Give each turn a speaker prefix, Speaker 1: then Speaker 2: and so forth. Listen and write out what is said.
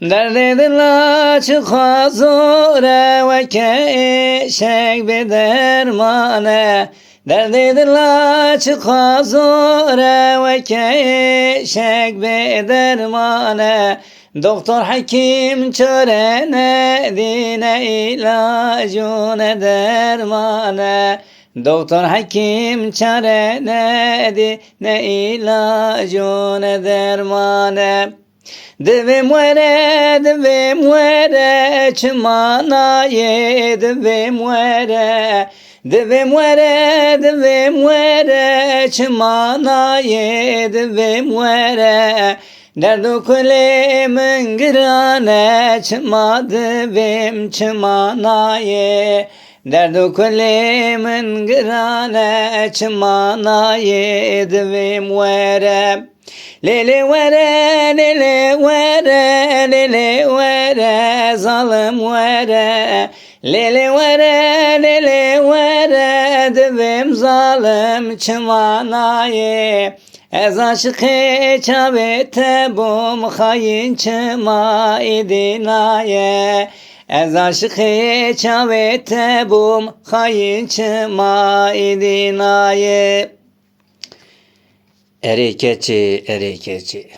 Speaker 1: Derdedin la çıka zore ve keşek bir dermane. Derdedin la çıka zore ve keşek bir dermane. Doktor hakim çörene dine ilacı ne dermane Doktor hakim çare ne ne ilacı ne dermane Deve muere, deve muere, çımana ye, deve muere. Deve muere, deve muere, çımana ye, deve muere. Derdu kulemin girane, çıma devim çımana ye. Derdu kulemin girane, çımana ye, deve muere. Lele vere, lele vere, lele vere, zalim vere. Lele vere, lele vere, devim zalim çımanaye. Ez aşıkı çavete bum hayin çıma idinaye. Ez aşıkı çavete bum hayin çıma idinaye. Erikeci, erikeci.